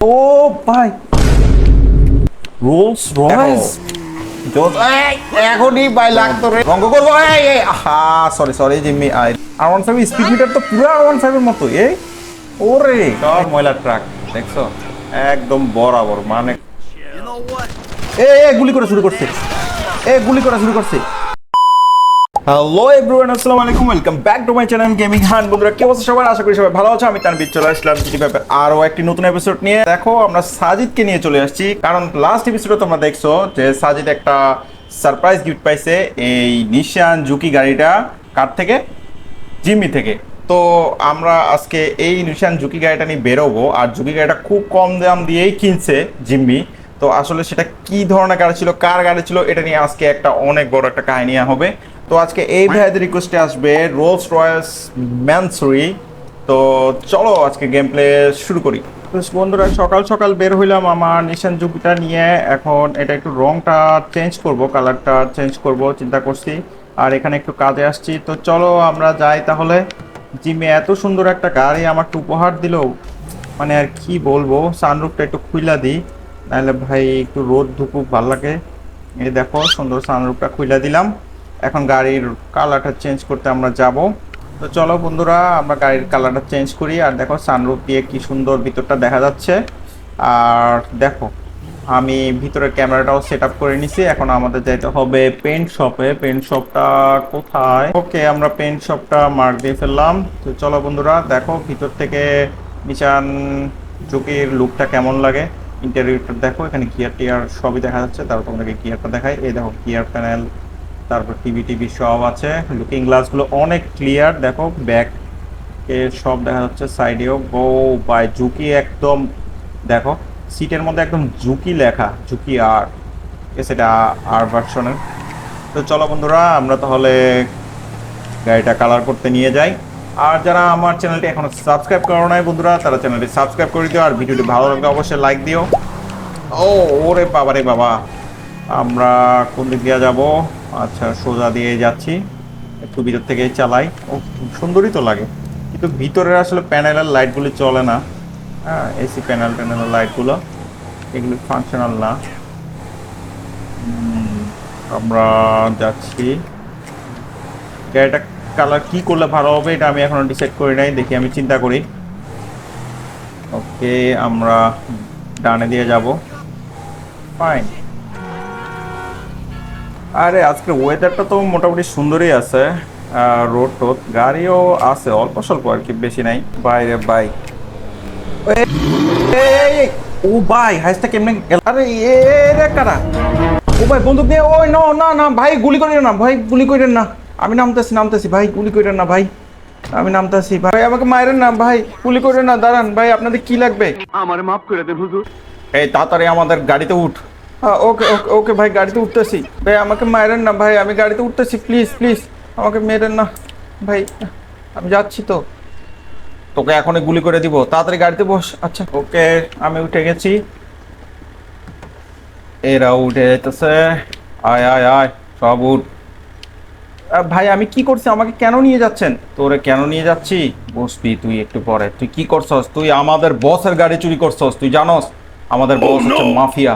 ও ভাই। রোলস রয়েস এখনই বাই লাগতো রে। রঙ্গ করব এই এই সরি সরি জিম্মি আই। আর ওয়ান ফাইভ স্পিড মিটার তো পুরো আর ওয়ান ফাইভের মতো এই। ওরে। সব ময়লা ট্রাক দেখছ? একদম বরাবর মানে এ এ গুলি করা শুরু করছে। এ গুলি করা শুরু করছে। হ্যালো এভরিওয়ান আসসালামু আলাইকুম welcome back to my channel gaming হান বন্ধুরা, কি অবস্থা সবার? আশা করি সবাই ভালো আছো। আমি তানবির চলে আসলাম জিটি ব্যাপার আরও একটি নতুন এপিসোড নিয়ে। দেখো, আমরা সাজিদকে নিয়ে চলে আসছি, কারণ লাস্ট এপিসোডে তোমরা দেখছ যে সাজিদ একটা সারপ্রাইজ গিফট পাইছে এই নিশান জুকি গাড়িটা কার থেকে? জিম্মি থেকে। তো আমরা আজকে এই নিশান জুকি গাড়িটা নিয়ে বেরোবো, আর জুকি গাড়িটা খুব কম দাম দিয়েই কিনছে জিম্মি। তো আসলে সেটা কি ধরনের গাড়ি ছিল, কার গাড়ি ছিল, এটা নিয়ে আজকে একটা অনেক বড় একটা কাহিনী হবে। তো আজকে এই ভাইদের রিকোয়েস্টে আসবে রোলস রয়েস ম্যানসুরি তো চলো আজকে গেম প্লে শুরু করি। তো বন্ধুরা, সকাল সকাল বের হইলাম আমার নিশান জুকিটা নিয়ে। এখন এটা একটু রংটা চেঞ্জ করব কালারটা চেঞ্জ করব, চিন্তা করছি। আর এখানে একটু কাজে আসছি। তো চলো আমরা যাই তাহলে। জিমে এত সুন্দর একটা গাড়ি আমাকে উপহার দিল। মানে আর কি বলব সানরুফটা একটু খুইলা দিই। নাহলে ভাই একটু রোদ ধুকুক ভালো লাগে। এই দেখো, সুন্দর সানরুফটা খুইলা দিলাম। এখন গাড়ির কালারটা চেঞ্জ করতে আমরা যাব। তো চলো বন্ধুরা, আমরা গাড়ির কালারটা চেঞ্জ করি আর দেখো সানরুফ দিয়ে কি সুন্দর ভিতরটা দেখা যাচ্ছে। আর দেখো, আমি ভিতরের ক্যামেরাটাও সেট আপ করে নিছি। এখন আমাদের যাইতে হবে পেন্ট শপে পেন্ট শপটা কোথায়? ওকে আমরা পেন্ট শপটা মার্ক দিয়ে ফেললাম। তো চলো বন্ধুরা, দেখো ভিতর থেকে নিশান চুকির লুকটা কেমন লাগে? ইন্টারভিউটা দেখো, এখানে গিয়ার টিয়ার সবই দেখা যাচ্ছে। তারপর তোমাদেরকে গিয়ারটা দেখাই। এই দেখো গিয়ার প্যানেল তারপর টিভি টিভি সব আছে। লুকিং গ্লাসগুলো অনেক ক্লিয়ার দেখো ব্যাক এ সব দেখা যাচ্ছে সাইডেও গো বাই ঝুঁকি একদম, দেখো সিটের মধ্যে একদম ঝুঁকি লেখা, ঝুঁকি আর সেটা আর ভার্সনের তো চলো বন্ধুরা, আমরা তাহলে গাড়িটা কালার করতে নিয়ে যাই। আর যারা আমার চ্যানেলটি এখনও সাবস্ক্রাইব করো নাই বন্ধুরা, তারা চ্যানেলটি সাবস্ক্রাইব করে দিও। আর ভিডিওটি ভালো লাগলে অবশ্যই লাইক দিও। ও, ওরে বাবা রে বাবা। আমরা কোন দিক দিয়ে যাব? আচ্ছা সোজা দিয়ে যাচ্ছি। একটু ভিতর থেকে চালাই। ও, সুন্দরই তো লাগে। কিন্তু ভিতরের আসলে প্যানেলের লাইটগুলি চলে না। হ্যাঁ এসি প্যানেল ট্যানেলের লাইটগুলো। এগুলি ফাংশনাল না। আমরা যাচ্ছি। গাড়িটা কালার কি করলে ভালো হবে, এটা আমি এখনও ডিসাইড করি নাই। দেখি, আমি চিন্তা করি। ওকে আমরা ডানে দিয়ে যাব। ফাইন আরে আজকে ওয়েদারটা তো মোটামুটি সুন্দরই আছে। রোড টোড গাড়িও আছে অল্প স্বল্প আর কি বেশি নাই। বাইরে বাইক ও ভাই হাইসটা কেমনে গেল? আরে এ রে কারা? ও ভাই বন্দুক নিয়ে ওই না না না ভাই গুলি করেন না ভাই গুলি করেন না। আমি নামতেছি নামতেছি ভাই গুলি করেন না ভাই। আমি নামতেছি ভাই আমাকে মারেন না ভাই গুলি করেন না দাঁড়ান ভাই আপনাদের কি লাগবে? আমারে মাফ করে দেন হুজুর। এই তাড়াতাড়ি আমাদের গাড়িতে উঠ। হ্যাঁ ওকে ওকে ওকে ভাই গাড়িতে উঠতেছি। ভাই আমাকে মারেন না ভাই আমি গাড়িতে উঠতেছি প্লিজ প্লিজ আমাকে মেরেন না। ভাই আমি যাচ্ছি তো। তোকে এখনই গুলি করে দিব তাড়াতাড়ি গাড়িতে বস। আচ্ছা ওকে আমি উঠে গেছি। এরা উঠে যেতেছে আয় আয় আয় সব উঠ। ভাই আমি কি করছি? আমাকে কেন নিয়ে যাচ্ছেন? তোরে কেন নিয়ে যাচ্ছি? বসবি তুই একটু পরে। তুই কি করছস? তুই আমাদের বসের গাড়ি চুরি করছস তুই জানস? আমাদের বস হচ্ছে মাফিয়া।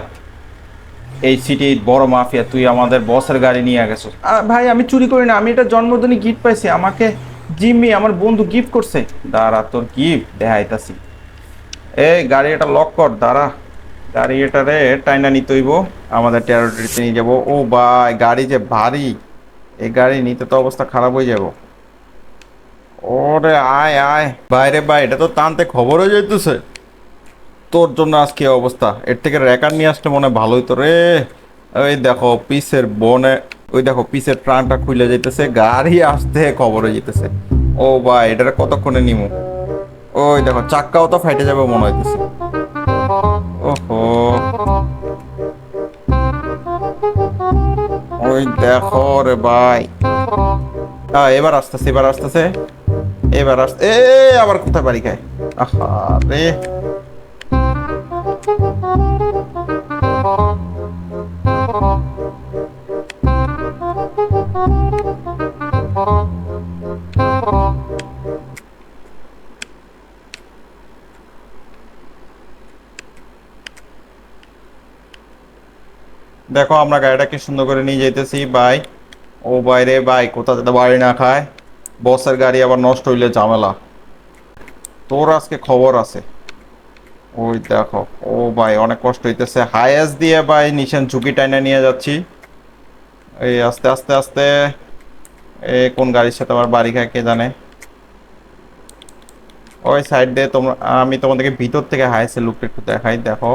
এই সিটি বড় মাফিয়া তুই আমাদের বসের গাড়ি নিয়ে গেছিস ভাই আমি চুরি করি না আমি এটা জন্মদিনে গিফট পাইছি আমাকে জিম্মি আমার বন্ধু গিফট করছে। দাঁড়া তোর গিফট দেখাইতাছি। এই গাড়ি এটা লক কর দাঁড়া। গাড়ি এটারে টাইনা নিতে হইব আমাদের টেরিটরিতে নিয়ে যাব। ও ভাই গাড়ি যে ভারী এই গাড়ি নিতে তো অবস্থা খারাপ হয়ে যাব। ওরে আয় আয়। বাইরে ভাই এটা তো টানতে খবর হয়ে যাইতেছে। তোর জন্য আজকে অবস্থা। এর থেকে রেকার নিয়ে আসতে মনে ভালোই তো রে। ওই দেখো, পিসের বনে, ওই দেখো, পিসের ট্রানটা খুলে যাইতেছে, গাড়ি আসতে খবর হয়ে যেতেছে ও ভাই এটা কতক্ষণে নিমু? ওই দেখো, চাক্কাও তো ফাইটে যাবে মনে হইতেছে। ওহো। ওই দেখো রে ভাই। হ্যাঁ এবার আসতেছে এবার আসতেছে। এবার আসতে এ, আবার কোথায় বাড়ি খায়? আহা রে। দেখো আমরা গাড়িটাকে সুন্দর করে নিয়ে যাইতেছি, ভাই। ও বাইরে, ভাই কোথা যাতে বাড়ি না খায়। বসের গাড়ি আবার নষ্ট হইলে ঝামেলা। তোর আজকে খবর আছে। ওই দেখো, ও ভাই, অনেক কষ্ট হইতেছে। হাইয়েস দিয়ে, ভাই, নিশান ঝুঁকি টাইনে নিয়ে যাচ্ছি। এই আস্তে আস্তে আস্তে। এ কোন গাড়ির সাথে আবার বাড়ি খায় কে জানে। ওই সাইড দিয়ে তোমরা, আমি তোমাদেরকে ভিতর থেকে হাইসের লুকটা একটু দেখাই। দেখো,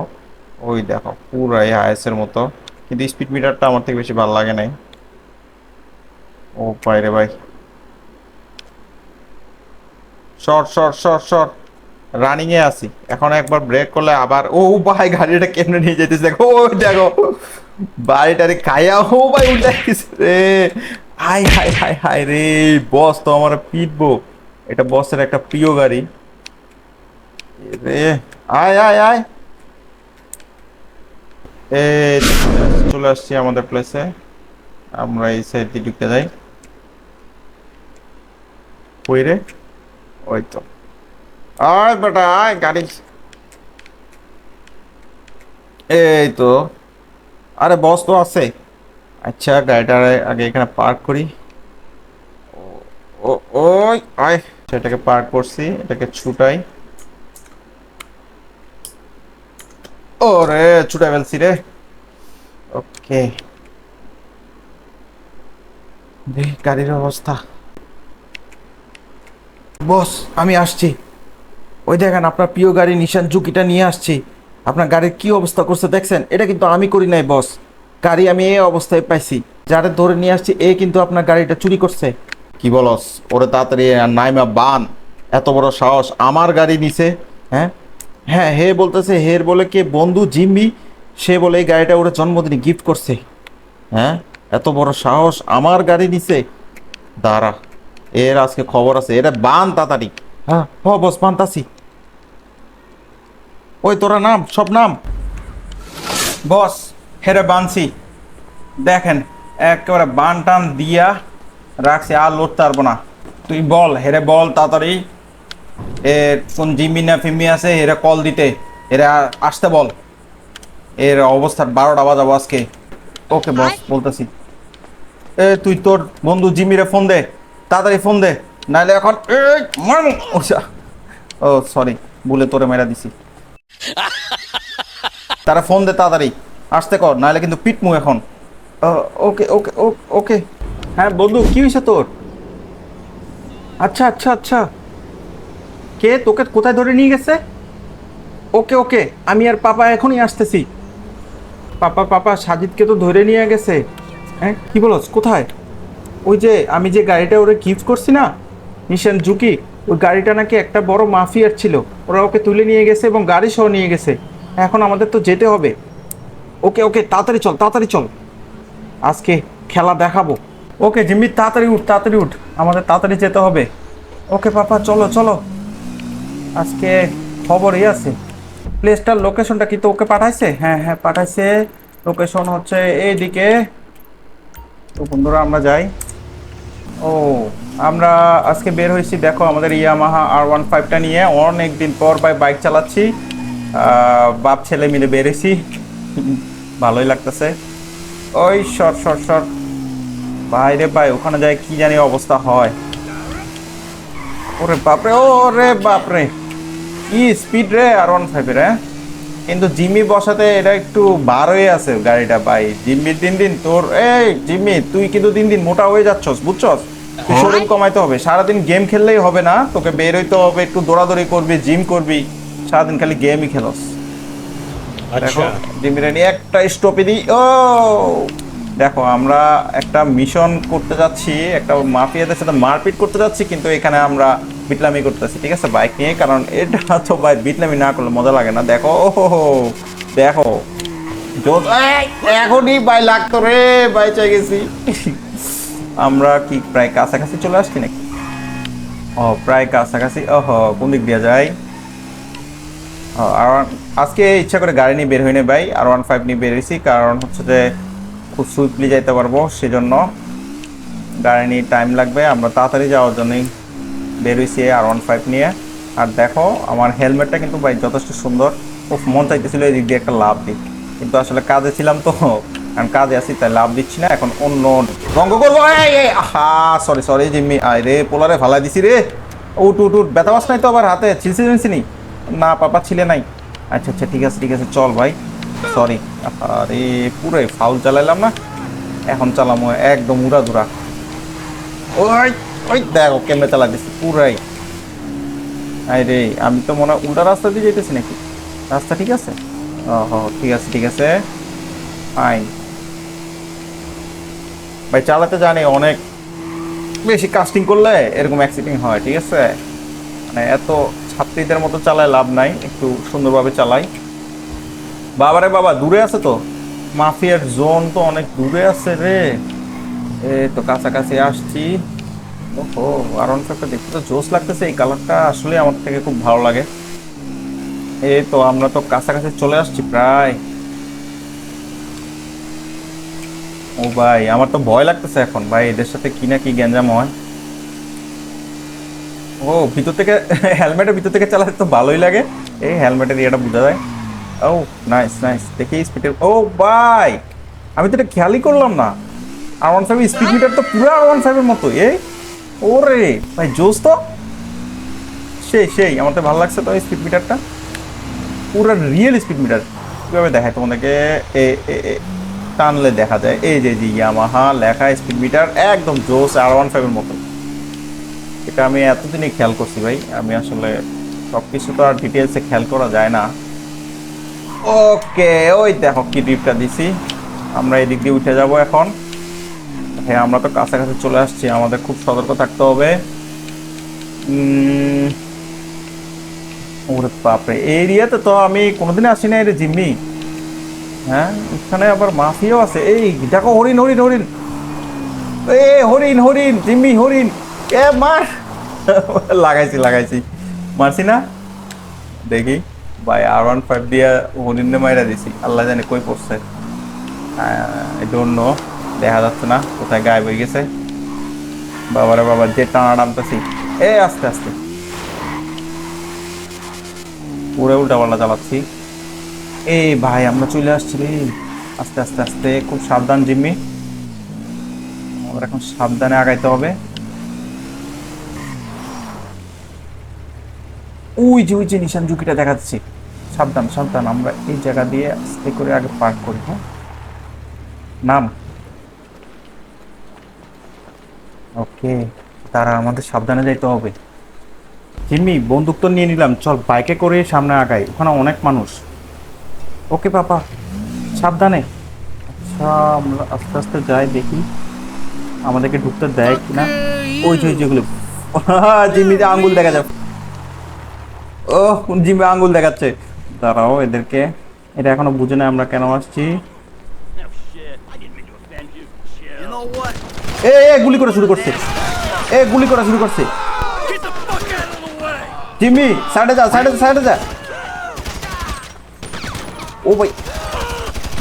ওই দেখো, পুরাই হাইসের মতো। কিন্তু স্পিড মিটারটা আমার থেকে বেশি ভালো লাগে নাই। ও বাইরে ভাই। Short short short short running এ আছি। এখন একবার ব্রেক করলে আবার, ও ভাই, গাড়িটা কেমনে নিয়ে যেতেছে দেখো, ও দেখো। বাড়িটারে খাইয়া, ও ভাই, উল্টা রে। হাই হাই হাই হাই রে বস তো আমার পিটবো এটা বসের একটা প্রিয় গাড়ি। রে, আয় আয় আয়। চলে আসছি আমাদের প্লেসে আমরা এই সাইড দিয়ে ঢুকে যাই। ওই রে? ওই তো। আয় বেটা, আয়, গাড়ি। এই তো। আরে বস তো আছে। আচ্ছা গাড়িটা আগে এখানে পার্ক করি। ও ওই, আয়। সেটাকে পার্ক করছি, এটাকে ছুটাই। ওরে ছুটাই ফেলছি রে। ওকে। দেখ, গাড়ির অবস্থা। বস, আমি আসছি। ওই দেখেন, আপনার প্রিয় গাড়ি নিশান ঝুঁকিটা নিয়ে আসছি। আপনার গাড়ির কি অবস্থা করছে দেখছেন? এটা কিন্তু আমি করি নাই, বস। গাড়ি আমি এই অবস্থায় পাইছি। যারা ধরে নিয়ে আসছি, এ কিন্তু আপনার গাড়িটা চুরি করছে। কি বলস? ওরে তাড়াতাড়ি, নাইমা, বান। এত বড় সাহস আমার গাড়ি নিছে হ্যাঁ? হ্যাঁ হে বলতেছে হের বলে কে? বন্ধু জিম্বি সে বলে এই গাড়িটা ওরা জন্মদিনে গিফট করছে। হ্যাঁ? এত বড় সাহস আমার গাড়ি নিছে। দাঁড়া, এর আজকে খবর আছে, এটা বান তাড়াতাড়ি হ্যাঁ হ বস, বানতাছি। ওই তোরা নাম, সব নাম। বস, হেরে বানছি। দেখেন, একেবারে বান টান দিয়া রাখছি, আর লড়তে পারব না। তুই বল, হেরে বল তাড়াতাড়ি এ কোন জিম্মি না ফিম্মি আছে এরা কল দিতে। এরা আসতে বল। এর অবস্থা বারোটা বাজাবো আজকে। ওকে বস বলতেছি। এ তুই তোর বন্ধু জিমিরে ফোন দে। তাড়াতাড়ি ফোন দে। নাহলে এখন ও সরি ভুলে তোরে মেরা দিছি। তারা ফোন দে তাড়াতাড়ি। আসতে কর নাহলে কিন্তু পিটমু এখন। ওকে ওকে ওকে। হ্যাঁ বন্ধু কি হয়েছে তোর? আচ্ছা আচ্ছা আচ্ছা। কে তোকে কোথায় ধরে নিয়ে গেছে? ওকে ওকে, আমি আর পাপা এখনই আসতেছি। পাপা পাপা, সাজিদকে তো ধরে নিয়ে গেছে। হ্যাঁ কি বলস কোথায়? ওই যে, আমি যে গাড়িটা ওরে গিফট করছি না? নিশান জুকি, ওই গাড়িটা নাকি একটা বড় মাফিয়ার ছিল। ওরা ওকে তুলে নিয়ে গেছে এবং গাড়ি সহ নিয়ে গেছে। এখন আমাদের তো যেতে হবে। ওকে ওকে, তাড়াতাড়ি চল তাড়াতাড়ি চল। আজকে খেলা দেখাবো। ওকে, জিম্মি, তাড়াতাড়ি উঠ তাড়াতাড়ি উঠ। আমাদের তাড়াতাড়ি যেতে হবে। ওকে, পাপা, চলো চলো। আজকে খবরই আছে। প্লেসটার লোকেশনটা কি তো ওকে পাঠাইছে? হ্যাঁ হ্যাঁ পাঠাইছে। লোকেশন হচ্ছে এইদিকে। তো বন্ধুরা, আমরা যাই। ও, আমরা আজকে বের হয়েছি, দেখো, আমাদের ইয়ামাহা আর ওয়ান ফাইভটা নিয়ে। অনেক দিন পর ভাই বাইক চালাচ্ছি। বাপ, ছেলে মিলে বেরিয়েছি ভালোই লাগতেছে। ওই শর্ট শর্ট শর্ট বাইরে ভাই, ওখানে যায় কি জানি অবস্থা হয়। ওরে বাপরে ওরে বাপরে। কি স্পিড রে? আর ওয়ান ফাইভের হ্যাঁ? কিন্তু জিম্মি বসাতে এটা একটু বার হয়ে আছে গাড়িটা ভাই। জিম্মির দিন দিন তোর এই জিম্মি তুই কিন্তু দিন দিন মোটা হয়ে যাচ্ছস বুঝছস? তুই শরীর কমাইতে হবে সারাদিন গেম খেললেই হবে না তোকে বের হইতে হবে একটু দৌড়াদৌড়ি করবি জিম করবি সারাদিন খালি গেমই খেলস। দেখো জিমিরে নিয়ে একটা স্টপে দিই। ও! দেখো আমরা একটা মিশন করতে যাচ্ছি একটা মাফিয়াদের সাথে মারপিট করতে যাচ্ছি কিন্তু এখানে আমরা বিটলামি করতেছি ঠিক আছে বাইক নিয়ে কারণ এটা তো ভাই বিটলামি না করলে মজা লাগে না। দেখো ও হো হো, দেখো এখনই ভাই লাগতো রে ভাই চাই গেছি। আমরা কি প্রায় কাছাকাছি চলে আসছি নাকি? ও প্রায় কাছাকাছি ওহো কোন দিক দিয়ে যায় আর আজকে ইচ্ছা করে গাড়ি নিয়ে বের হইনি ভাই আর ওয়ান ফাইভ নিয়ে বের হয়েছি কারণ হচ্ছে যে খুব সুইফটলি যাইতে পারব, সেজন্য গাড়ি নিয়ে টাইম লাগবে। আমরা তাড়াতাড়ি যাওয়ার জন্যই বেরোইছি আর ওয়ান ফাইভ নিয়ে। আর দেখো, আমার হেলমেটটা কিন্তু ভাই যথেষ্ট সুন্দর। খুব মন চাইতেছিল এই দিক দিয়ে একটা লাভ দিক। কিন্তু আসলে কাজে ছিলাম তো, কারণ কাজে আছি, তাই লাভ দিচ্ছি না, এখন অন্য রঙ্গ করব। আহা সরি সরি জিম্মি। আয় রে, পোলারে ফালাই দিছি রে। উঠ উঠ উঠ, ব্যথা নাই তো আবার হাতে? ছিলছি নি না, পাপা ছিলে নাই। আচ্ছা আচ্ছা ঠিক আছে ঠিক আছে, চল ভাই। সরি আরে পুরোই ফাউল চালাইলাম না? এখন চালামো, একদম উড়া ধুরা ওই ওই দেখো কেমনে চালা দিছি, পুরাই। আই রে আমি তো মনে হয় উল্টা রাস্তা দিয়ে যেতেছি নাকি? রাস্তা ঠিক আছে? ও ঠিক আছে ঠিক আছে। ফাইন ভাই, চালাতে জানি অনেক বেশি কাস্টিং করলে এরকম অ্যাক্সিডেন্ট হয়, ঠিক আছে? মানে এত ছাত্রীদের মতো চালায় লাভ নাই, একটু সুন্দরভাবে চালাই। বাবারে বাবা, দূরে আছে তো। মাফিয়ার জোন তো অনেক দূরে আছে রে। এ তো কাছাকাছি আসছি। ওহো ওয়ান ফাইভটা দেখতে তো জোস লাগতেছে, এই কালারটা আসলে আমার থেকে খুব ভালো লাগে। এই তো আমরা তো কাছাকাছি চলে আসছি প্রায়। ও ভাই, আমার তো ভয় লাগতেছে এখন। ভাই, এদের সাথে কি না কি গ্যাঞ্জাম হয়। ও, ভিতর থেকে হেলমেটের ভিতর থেকে চালাতে তো ভালোই লাগে। এই হেলমেটের ইয়েটা বোঝা যায়। ও নাইস নাইস দেখি স্পিডের ও ভাই আমি তো এটা খেয়ালই করলাম না। আর ওয়ান ফাইভ স্পিড মিটার তো পুরো আর ওয়ান ফাইভের মতো এই ওরে, ভাই, জোস তো। সেই সেই আমার তো ভালো লাগছে তো স্পিড মিটারটা পুরো রিয়েল স্পিড মিটার কীভাবে দেখায় তোমাদেরকে? এ এ এ, টানলে দেখা যায়। এই যে জি ইয়ামাহা লেখা স্পিড মিটার একদম জোস আর ওয়ান ফাইভের মতো। এটা আমি এতদিনই খেয়াল করছি ভাই। আমি আসলে সব কিছু তো আর ডিটেলসে খেয়াল করা যায় না। ওকে, ওই দেখো কি ডিপটা দিছি। আমরা এদিক দিয়ে উঠে যাব এখন। হ্যাঁ আমরা তো কাছাকাছি চলে আসছি, আমাদের খুব সতর্ক থাকতে হবে। ওরে বাপরে এরিয়াতে তো আমি কোনোদিন আসি না রে জিম্মি। হ্যাঁ এখানে আবার মাফিয়াও আছে। এই দেখো, হরিণ হরিণ হরিণ। এ, হরিণ হরিণ, জিম্মি, হরিণ। এ, মার। লাগাইছি লাগাইছি। মারছি না? দেখি। ভাই আর ওয়ান ফাইভ দিয়ে হরিণে মাইরা দিছি। আল্লাহ জানে কই পড়ছে। ডোন্ট নো দেখা যাচ্ছে না, কোথায় গায়েব হয়ে গেছে। বাবারে বাবা, যে টানা টানতেছি এ, আস্তে আস্তে। পুরো উল্টা পাল্টা চালাচ্ছি। এই ভাই, আমরা চলে আসছি রে। আস্তে আস্তে আস্তে, খুব সাবধান জিম্মি। আমাদের এখন সাবধানে আগাইতে হবে। ওই যে ওই যে নিশান ঝুঁকিটা দেখাচ্ছি। সাবধান সাবধান আমরা এই জায়গা দিয়ে আস্তে করে আগে পার্ক করি হ্যাঁ? নাম। ওকে তারা আমাদের সাবধানে যাইতে হবে। জিম্মি বন্দুক তো নিয়ে নিলাম চল বাইকে করে সামনে আগাই ওখানে অনেক মানুষ। ওকে পাপা সাবধানে। আচ্ছা আমরা আস্তে আস্তে যাই দেখি আমাদেরকে ঢুকতে দেয় কিনা। ওই যেগুলো জিম্মিতে আঙ্গুল দেখা যায় ও জিম্মি আঙ্গুল দেখাচ্ছে। দাঁড়াও, এদেরকে। এটা এখনও বুঝে না আমরা কেন আসছি? এ গুলি করা শুরু করছে। এ, গুলি করা শুরু করছে! জিম্মি, সাইডে যা, সাইডে সাইডে যা। ও ভাই,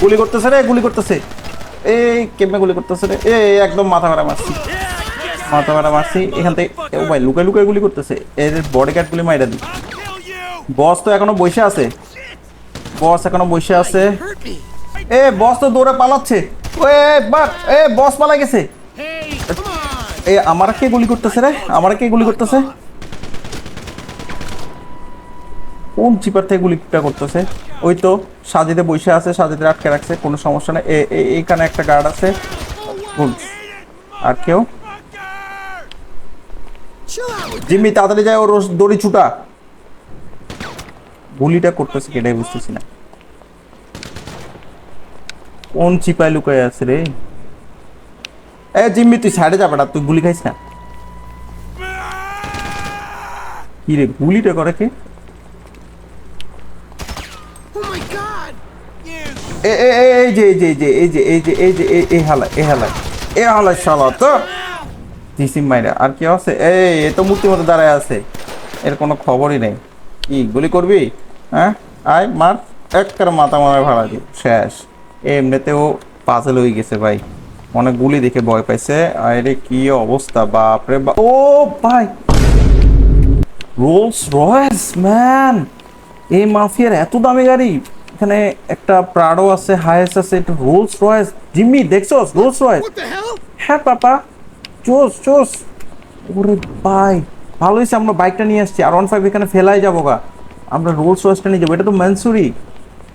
গুলি করতেছে রে, গুলি করতেছে। এই, কেমনে গুলি করতেছে রে? এ একদম মাথা মারা মারছি। মাথা মারা মারছি, এখান থেকে ও ভাই লুকাই লুকাই গুলি করতেছে। এর বডি গার্ড গুলি মাইরা দি Kill you! বস তো এখনও বসে আছে। বস এখনও বসে আছে। এ, বস তো দৌড়ে পালাচ্ছে। এ বস পালা গেছে! এ, আমার কে গুলি করতেছে রে? আমার কে গুলি করতেছে? কোন চিপার থেকে গুলিটা করতেছে? ওই তো, সাজিদে বসে আছে সাজিদে আটকে রাখছে, কোনো সমস্যা নেই। এইখানে একটা গার্ড আছে. আর কেউ? জিম্মি, তাড়াতাড়ি যায়, ওর দড়ি ছুটা। গুলিটা করতেছে কেটাই বুঝতেছি না। কোন চিপায় লুকায় আছে রে? এ জিম্মি তুই সাইডে যাবে না তুই গুলি খাইস না। কি রে গুলিটা করে কে? Oh এই যে এই যে এই যে এই যে এই যে এই যে এই- এই হালা এই হালা এ হালা শালা তো। দিসিম মাইরা আর কি আছে? এই এ তো মূর্তির মতো দাঁড়ায় আছে। এর কোনো খবরই নেই। কি গুলি করবি? হ্যাঁ? আয় মার। একটা মাথা মারা ভাড়া দি। শেষ। এমনিতেও পাজল হয়ে গেছে ভাই। অনেক গুলি দেখে ভয় পাইছে। আরে কি অবস্থা বাপরে বাপ। ও ভাই! রোলস রয়েস ম্যান এই মাফিয়ার এত দামি গাড়ি। এখানে একটা প্রাডো আছে হায়েস আছে একটা রোলস রয়েস জিম্মি দেখছ রোলস রয়েস হ্যাঁ পাপা। চোস চোস। ওরে ভাই! ভালো হয়েছে আমরা বাইকটা নিয়ে আসছি। আর ওয়ান ফাইভ এখানে ফেলাই যাব গা। আমরা রোলস রয়েসটা নিয়ে যাব। এটা তো মানসুরি।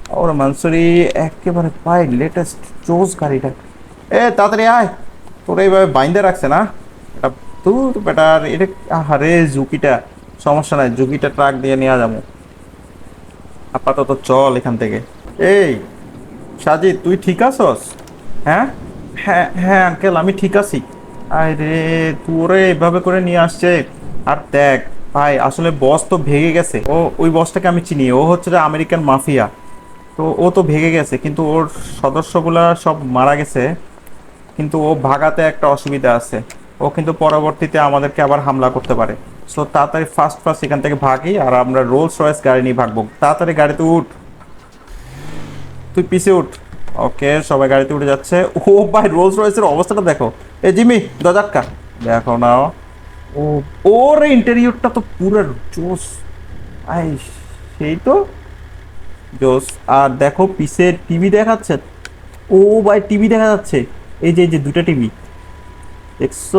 ওরে মানসুরি, একেবারে পাই লেটেস্ট চোস গাড়িটা। এ, তাড়াতাড়ি আয়। তোরা এইভাবে বাইন্দে রাখছে না? এটা তুই বেটার এটা আরে জুকিটা সমস্যা নাই জুকিটা ট্রাক দিয়ে নিয়ে যাব। আপাতত চল এখান থেকে। এই সাজিদ তুই ঠিক আছস? হ্যাঁ? হ্যাঁ হ্যাঁ আঙ্কেল, আমি ঠিক আছি। আরে, তোরে এভাবে করে নিয়ে আসছে। আর দেখ ভাই, আসলে বস তো ভেঙে গেছে। ও, ওই বসটাকে আমি চিনি। ও হচ্ছে আমেরিকান মাফিয়া তো ও তো ভেঙে গেছে, কিন্তু ওর সদস্যগুলা সব মারা গেছে। কিন্তু ও ভাগাতে একটা অসুবিধা আছে। ও কিন্তু পরবর্তীতে আমাদেরকে আবার হামলা করতে পারে। সো তাড়াতাড়ি ফার্স্ট ফার্স্ট এখান থেকে ভাগি, আর আমরা রোলস রয়েস গাড়ি নিয়ে ভাগবো। তাড়াতাড়ি গাড়িতে উঠ। তুই পিছে উঠ। ওকে, সবাই গাড়িতে উঠে যাচ্ছে। ও ভাই রোলস রয়েসের অবস্থাটা দেখো। এ, জিমি দজাক্কা দেখো না ও, ওর ইন্টেরিয়রটা তো পুরো জোস। আই, সেই তো? জোস। আর দেখো পিছে টিভি দেখাচ্ছে? ও ভাই টিভি দেখা যাচ্ছে। এই যে এই যে, দুটো টিভি দেখছ?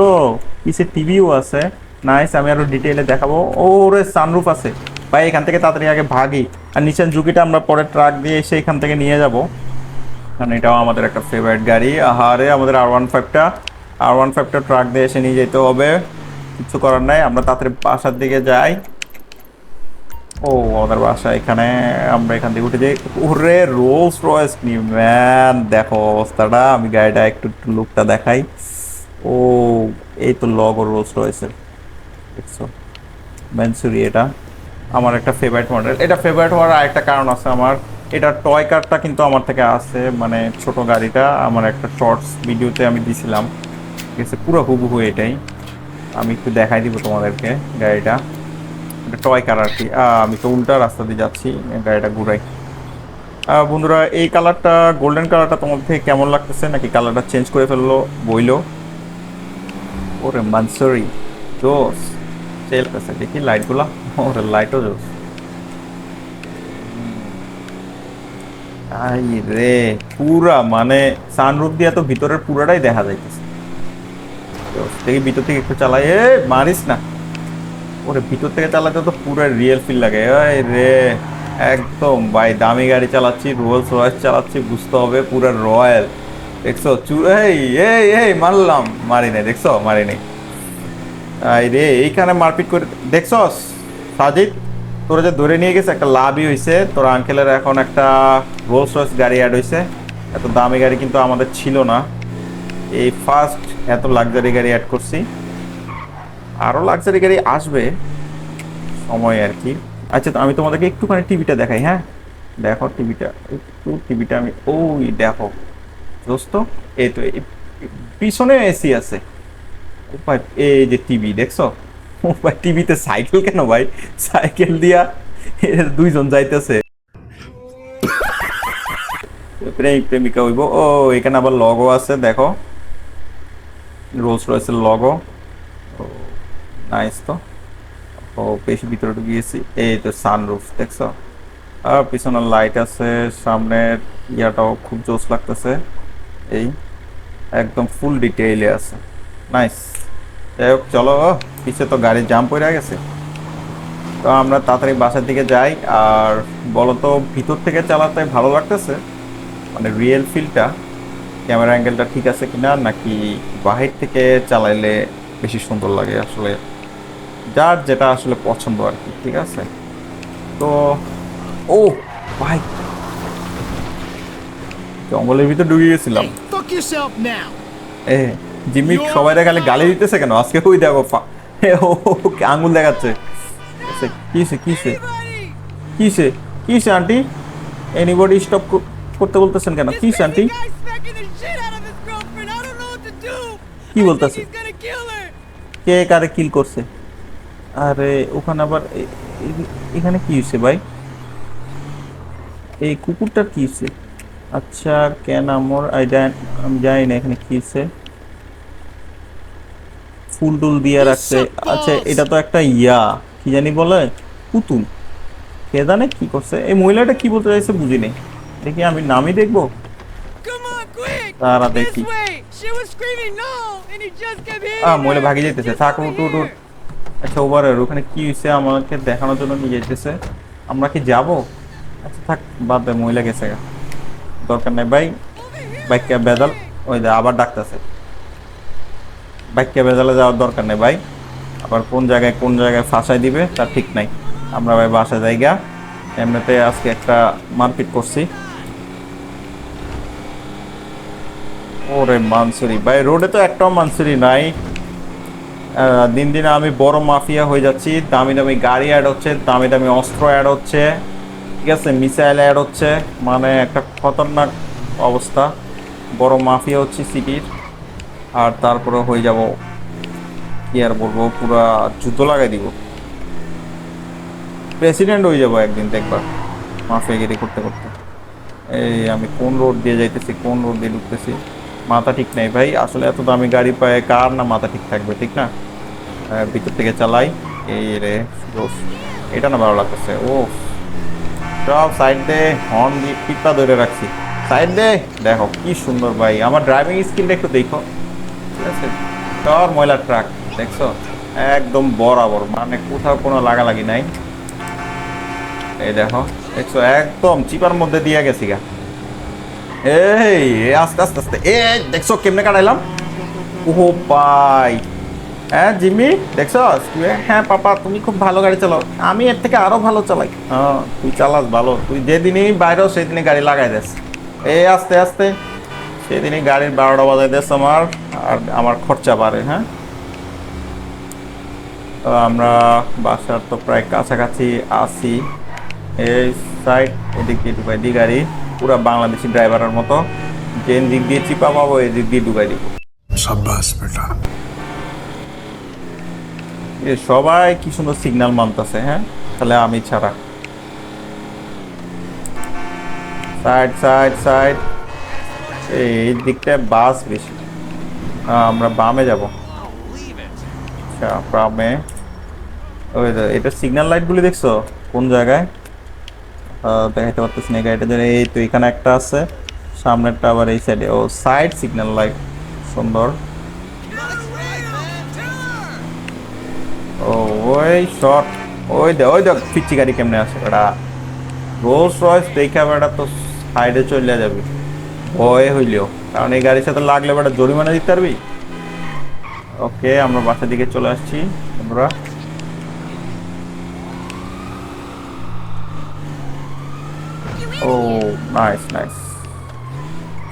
পিছে টিভিও আছে। নাইস আমি আরও ডিটেইলে দেখাবো। ওরে সানরুফ আছে। ভাই, এখান থেকে তাড়াতাড়ি আগে ভাগি। আর নিচের ঝুঁকিটা আমরা পরে ট্রাক দিয়ে এসে এখান থেকে নিয়ে যাব। কারণ এটাও আমাদের একটা ফেভারিট গাড়ি। আহারে, আমাদের আর ওয়ান ফাইভটা আর ওয়ান ফাইভটা ট্রাক দিয়ে এসে নিয়ে যেতে হবে। কিছু করার নাই, আমরা তাড়াতাড়ি বাসার দিকে যাই। ও আমাদের বাসা এখানে, আমরা এখান থেকে উঠে যাই। ওরে, রোলস রয়েস নি, ম্যান, দেখো অবস্থাটা, আমি গাড়িটা একটু একটু লুকটা দেখাই। ও, এই তো লগ রোলস রয়েছে দেখছ? ম্যানসুরি এটা। আমার একটা ফেভারিট মডেল এটা ফেভারিট হওয়ার আরেকটা কারণ আছে আমার। এটা টয় কারটা কিন্তু আমার থেকে আছে মানে ছোট গাড়িটা। আমার একটা শর্টস ভিডিওতে আমি দিছিলাম। ঠিক আছে, পুরো হুবহু এটাই। আমি একটু দেখাই দিব তোমাদেরকে গাড়িটা। এটা টয় কার আর কি। আমি তো উল্টা রাস্তা দিয়ে যাচ্ছি, গাড়িটা ঘুরাই। বন্ধুরা, এই কালারটা গোল্ডেন কালারটা তোমাদের থেকে কেমন লাগতেছে? নাকি কালারটা চেঞ্জ করে ফেলল, বইলো? ওরে মানসরি, জোস। চলতেছে দেখি লাইটগুলা ওরে লাইটও জোস। আই রে পুরা মানে সানরুফ দিয়া তো ভিতরের পুরাটাই দেখা যাইতেছে। দেখি ভিতর থেকে একটু চালাই। এ মারিস না। ওরে, ভিতর থেকে চালাতে তো পুরো রিয়েল ফিল লাগে। রে, একদম। ভাই, দামি গাড়ি চালাচ্ছি রোলস রয়েস চালাচ্ছি, বুঝতে হবে পুরো রয়্যাল দেখছ? এই এই এই, মারলাম। মারি নাই, দেখছ? মারি নাই। এই রে, এইখানে মারপিট করে দেখছস? সাজিদ, তোরা যে ধরে নিয়ে গেছে, একটা লাভই হয়েছে তোর আঙ্কেলের এখন একটা রোলস রয়েস গাড়ি অ্যাড হয়েছে এত দামি গাড়ি কিন্তু আমাদের ছিল না। এই ফার্স্ট এত লাক্সারি গাড়ি অ্যাড করছি। আরও লাক্সারি গাড়ি আসবে সময় আর কি। আচ্ছা আমি তোমাদেরকে একটুখানি টিভিটা দেখাই হ্যাঁ? দেখো টিভিটা, একটু টিভিটা আমি, ওই দেখো। দোস্ত, এই তো পিছনে এসি আছে। ভাই, এই যে টিভি, দেখছ? ভাই, টিভিতে সাইকেল কেন ভাই? সাইকেল দিয়া দুইজন যাইতেছে। প্রেমিক, প্রেমিকা হইব। ও, এখানে আবার লগও আছে, দেখো। রোলস রয়েসের লগো নাইস তো। ও, বেশি ভিতরে গিয়েছি। এই তো সানরুফ দেখছ? আর পিছনে লাইট আছে সামনের ইয়াটাও খুব জোস লাগতেছে। এই, একদম ফুল ডিটেইলে আছে। নাইস যাই হোক, চলো পিছে তো গাড়ির জাম পড়ে গেছে। তো আমরা তাড়াতাড়ি বাসার দিকে যাই, আর বলো তো, ভিতর থেকে চালাতে ভালো লাগতেছে? মানে রিয়েল ফিলটা ক্যামেরা অ্যাঙ্গেলটা ঠিক আছে কিনা নাকি বাহির থেকে চালাইলে বেশি সুন্দর লাগে? আসলে যার যেটা আসলে পছন্দ আর কি ঠিক আছে? তো ও ভাই। জঙ্গলের ভিতর ডুবে গেছিলাম। এ জিম্মি সবাই খালি গালি দিতেছে কেন? আজকে ওই দেখো ফা- এ, ও ও, ও, আঙুল দেখাচ্ছে। কিসে কিসে কিসে কিসে আন্টি? এনিবডি স্টপ করতে বলতেছেন কেন? কি do. কি বলতেছে? কে কারে কিল করছে? আরে ওখানে আবার এখানে কি হয়েছে ভাই? এই কুকুরটার কি হয়েছে আচ্ছা কেন আমার? আইডা আমি জানি না এখানে কি হয়েছে ফুল টুল দিয়ে রাখছে। আচ্ছা এটা তো একটা ইয়া। কি জানি বলে? পুতুল। কে জানে কি করছে? এই মহিলাটা কি বলতে চাইছে বুঝিনি দেখি আমি নামই দেখব! তারা দেখি। মহিলা ভাগে যেতেছে। থাক উঠ উঠ। আচ্ছা ওভারের ওখানে কি হয়েছে? আমাকে দেখানোর জন্য নিয়ে যেতেছে। আমরা কি যাব? আচ্ছা থাক বাদ দে মহিলা গেছে গা। দরকার নাই ভাই। বাইককে বেদাল ওই দে আবার ডাকতেছে। বাইককে বেদালে যাওয়ার দরকার নেই ভাই। আবার কোন জায়গায় কোন জায়গায় ফাঁসাই দিবে তার ঠিক নাই। আমরা ভাই বাসা জায়গা এমনিতে আজকে একটা মারপিট করছি। ওরে মানসুরি। ভাই, রোডে তো একটাও মানসুরি নাই। দিন দিন আমি বড় মাফিয়া হয়ে যাচ্ছি। দামি দামি গাড়ি অ্যাড হচ্ছে, দামি দামি অস্ত্র অ্যাড হচ্ছে। ঠিক আছে, মিসাইল অ্যাড হচ্ছে। মানে একটা খতরনাক অবস্থা। বড় মাফিয়া হচ্ছে সিটির। আর তারপরে হয়ে যাব, কি আর বলব, পুরা জুতো লাগাই দিব। প্রেসিডেন্ট হয়ে যাব একদিন দেখবার মাফিয়াগিরি করতে করতে। এই আমি কোন রোড দিয়ে যাইতেছি, কোন রোড দিয়ে ঢুকতেছি? মাথা ঠিক নেই ভাই। আসলে এত দামি গাড়ি পায় কার না মাথা ঠিক থাকবে, ঠিক না? ভিতর থেকে চালাই। এই রে। এটা না ভালো লাগতেছে। ও সব সাইড দে হর্ন দিয়ে টিপা ধরে রাখছি। সাইড দে দেখো, কি সুন্দর ভাই। আমার ড্রাইভিং স্কিলটা একটু দেখো। ঠিক আছে? সব ময়লার ট্রাক দেখছ? একদম বরাবর মানে কোথাও কোনো লাগালাগি নাই। এই দেখো, দেখছ? একদম চিপার মধ্যে দিয়ে গেছি গা। এই আস্তে আস্তে আস্তে। এ দেখছ কেমনে কাটাইলাম? ওহো পাই। হ্যাঁ জিম্মি, দেখছ? হ্যাঁ পাপা, তুমি খুব ভালো গাড়ি চালাও। আমি এর থেকে আরও ভালো চালাই। হ্যাঁ তুই চালাস ভালো। তুই যেদিনই বাইরেও সেদিনই গাড়ি লাগাই দেস। এ আস্তে আস্তে। সেদিনই গাড়ির বারোটা বাজাই দেস আমার, আর আমার খরচা বাড়ে হ্যাঁ? তো আমরা বাসার তো প্রায় কাছাকাছি আসি এই সাইড, এদিক ঢুকাই গাড়ি। পুরা বাংলাদেশি ড্রাইভারের মতো যে দিক দিয়ে চিপা পাবো এই দিক দিয়ে ডুবাই দিব। সাব্বাস বেটা। এ সবাই কি সুন্দর সিগন্যাল মানতেছে হ্যাঁ? তাহলে আমি ছাড়া। সাইড সাইড সাইড এই দিকটায় বাস বেশি। আমরা বামে যাব। আচ্ছা, বামে। ওই এটা সিগন্যাল লাইটগুলি দেখছ? কোন জায়গায়? আহ, দেখাইতে পারতেছি না গাড়িটা জন্য এই তো এখানে একটা আছে সামনেরটা আবার এই সাইডে ও সাইড সিগন্যাল লাইট সুন্দর। ও ওই শট ওই দে ওই দেখ পিচ্ছি গাড়ি কেমনে আছে। ওটা রোলস রয়েস দেখে বেটা তো সাইডে চলে যাবে। ভয় হইলেও। কারণ এই গাড়ির সাথে লাগলে বেটা জরিমানা দিতে পারবি? ওকে আমরা বাসার দিকে চলে আসছি। আমরা ও নাইস নাইস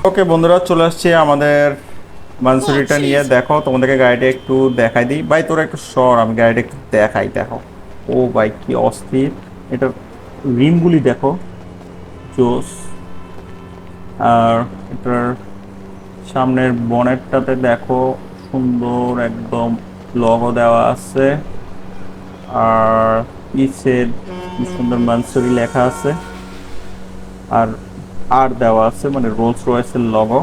ওকে বন্ধুরা চলে আসছি আমাদের মানসুরিটা নিয়ে। দেখো তোমাদেরকে গাড়িটা একটু দেখাই দিই। ভাই তোরা একটু সর আমি গাড়িটা একটু দেখাই দেখো। ও ভাই কি অস্থির। এটার রিমগুলি দেখো। জোস। আর এটার সামনের বনেটটাতে দেখো সুন্দর একদম লগো দেওয়া আছে। আর পিছের কি সুন্দর মানসুরি লেখা আছে। আর আর দেওয়া আছে মানে রোলস রয়েসের লগো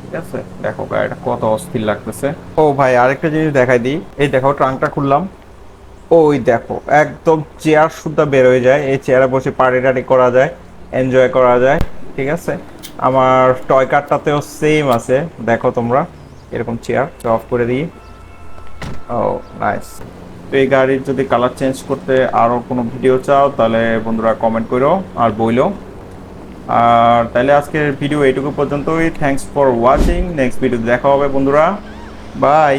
ঠিক আছে? দেখো গাড়িটা কত অস্থির লাগতেছে। ও ভাই, আরেকটা জিনিস দেখাই দিই। এই দেখো, ট্রাঙ্কটা খুললাম। ওই দেখো, একদম চেয়ার সুদ্ধা বের হয়ে যায়। এই চেয়ারে বসে পার্টি টাটি করা যায় এনজয় করা যায়। ঠিক আছে? আমার টয় কারটাতেও সেম আছে। দেখো তোমরা, এরকম চেয়ার অফ করে দিই। ও নাইস তো এই গাড়ির যদি কালার চেঞ্জ করতে আরও কোনো ভিডিও চাও, তাহলে বন্ধুরা কমেন্ট করো আর বইলো। আর তাহলে আজকের ভিডিও এইটুকু পর্যন্তই। Thanks for watching next video দেখা হবে বন্ধুরা। বাই